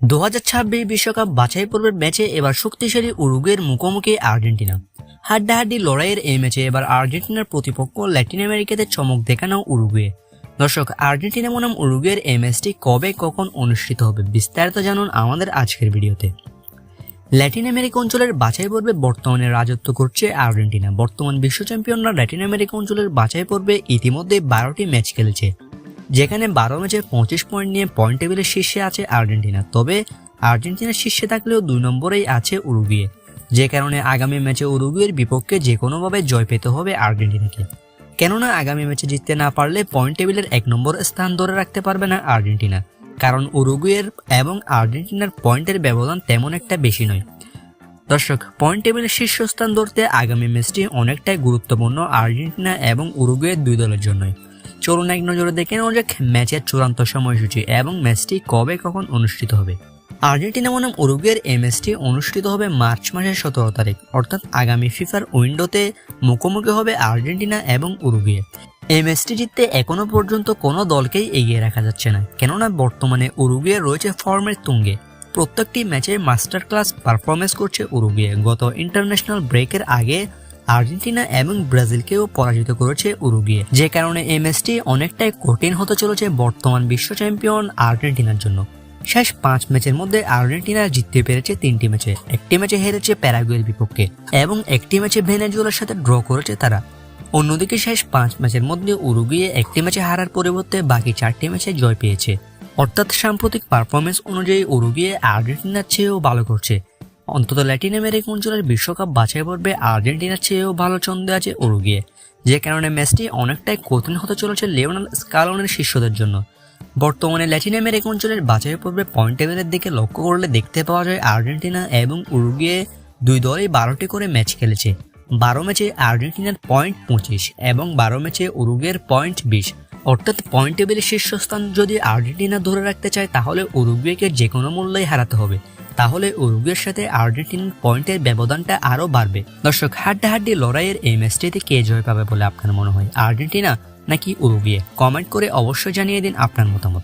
দু হাজার ছাব্বিশ বিশ্বকাপ বাছাই পর্বের ম্যাচে এবার শক্তিশালী উরুগুয়ের মুখোমুখি আর্জেন্টিনা। হাড্ডাহাড্ডি লড়াইয়ের এই ম্যাচে এবার আর্জেন্টিনার প্রতিপক্ষ ল্যাটিন আমেরিকাতে চমক দেখানো উরুগুয়ে। দর্শক, আর্জেন্টিনা বনাম উরুগুয়ের এই ম্যাচটি কবে কখন অনুষ্ঠিত হবে বিস্তারিত জানুন আমাদের আজকের ভিডিওতে। ল্যাটিন আমেরিকা অঞ্চলের বাছাই পর্বে বর্তমানে রাজত্ব করছে আর্জেন্টিনা। বর্তমান বিশ্ব চ্যাম্পিয়নরা ল্যাটিন আমেরিকা অঞ্চলের বাছাই পর্বে ইতিমধ্যে বারোটি ম্যাচ খেলেছে। যেখানে বারো ম্যাচের পঁচিশ পয়েন্ট নিয়ে পয়েন্ট টেবিলের শীর্ষে আছে আর্জেন্টিনা। তবে আর্জেন্টিনার শীর্ষে থাকলেও দুই নম্বরেই আছে উরুগুয়ে, যে কারণে আগামী ম্যাচে উরুগুয়ের বিপক্ষে যে কোনোভাবে জয় পেতে হবে আর্জেন্টিনাকে। কেননা আগামী ম্যাচে জিততে না পারলে পয়েন্ট টেবিলের এক নম্বর স্থান ধরে রাখতে পারবে না আর্জেন্টিনা, কারণ উরুগুয়ের এবং আর্জেন্টিনার পয়েন্টের ব্যবধান তেমন একটা বেশি নয়। দর্শক পয়েন্ট টেবিলের শীর্ষস্থান ধরতে আগামী ম্যাচটি অনেকটাই গুরুত্বপূর্ণ আর্জেন্টিনা এবং উরুগুয়ের দুই দলের জন্যই। চলুন এক নজরে দেখে নেওয়া যাক ম্যাচের চূড়ান্ত সময়সূচি এবং ম্যাচটি কবে কখন অনুষ্ঠিত হবে। আর্জেন্টিনা বনাম উরুগুয়ের এই ম্যাচটি অনুষ্ঠিত হবে মার্চ মাসের সতেরো তারিখ, অর্থাৎ আগামী ফিফার উইন্ডোতে মুখোমুখি হবে আর্জেন্টিনা এবং উরুগুয়ে। এই ম্যাচটি জিততে এখনও পর্যন্ত কোনো দলকেই এগিয়ে রাখা যাচ্ছে না, কেননা বর্তমানে উরুগুয়ে রয়েছে ফর্মের তুঙ্গে। প্রত্যেকটি ম্যাচে মাস্টার ক্লাস পারফরমেন্স করছে উরুগুয়ে। গত ইন্টারন্যাশনাল ব্রেকের আগে আর্জেন্টিনা এবং ব্রাজিলকেও পরাজিত করেছে উরুগুয়ে। যে কারণে এই ম্যাচটি অনেকটাই কঠিন হতে চলেছে বর্তমান বিশ্ব চ্যাম্পিয়ন আর্জেন্টিনার জন্য। শেষ পাঁচ ম্যাচের মধ্যে আর্জেন্টিনা জিততে পেরেছে তিনটি ম্যাচে। একটি ম্যাচে হেরেছে প্যারাগুয়ের বিপক্ষে এবং একটি ম্যাচে ভেনেজুয়েলার সাথে ড্র করেছে তারা। অন্যদিকে শেষ পাঁচ ম্যাচের মধ্যে উরুগুয়ে একটি ম্যাচে হারার পরিবর্তে বাকি চারটি ম্যাচে জয় পেয়েছে। অর্থাৎ সাম্প্রতিক পারফরমেন্স অনুযায়ী উরুগুয়ে আর্জেন্টিনার চেয়েও ভালো করছে। অন্তত ল্যাটিন আমেরিকা অঞ্চলের বিশ্বকাপ বাছাই পর্বে আর্জেন্টিনার চেয়েও ভালো ছন্দে আছে উরুগুয়ে, যে কারণে ম্যাচটি অনেকটাই কঠিন হতে চলেছে লিওনাল স্কালনের শিষ্যদের জন্য। বর্তমানে ল্যাটিন আমেরিকা অঞ্চলের বাছাই পর্বে পয়েন্ট টেবিলের দিকে লক্ষ্য করলে দেখতে পাওয়া যায় আর্জেন্টিনা এবং উরুগুয়ে দুই দলই বারোটি করে ম্যাচ খেলেছে। বারো ম্যাচে আর্জেন্টিনার পয়েন্ট পঁচিশ এবং বারো ম্যাচে উরুগুয়ের পয়েন্ট বিশ। অর্থাৎ পয়েন্ট টেবিলের শীর্ষস্থান যদি আর্জেন্টিনা ধরে রাখতে চায়, তাহলে উরুগুয়েকে যে কোনো মূল্যেই হারাতে হবে। তাহলে উরুগুয়ের সাথে আর্জেন্টিনার পয়েন্টের ব্যবধানটা আরও বাড়বে। দর্শক, হাড্ডাহাড্ডি লড়াইয়ের এই ম্যাচটিতে কে জয় পাবে বলে আপনার মনে হয়? আর্জেন্টিনা নাকি উরুগুয়ে? কমেন্ট করে অবশ্যই জানিয়ে দিন আপনার মতামত।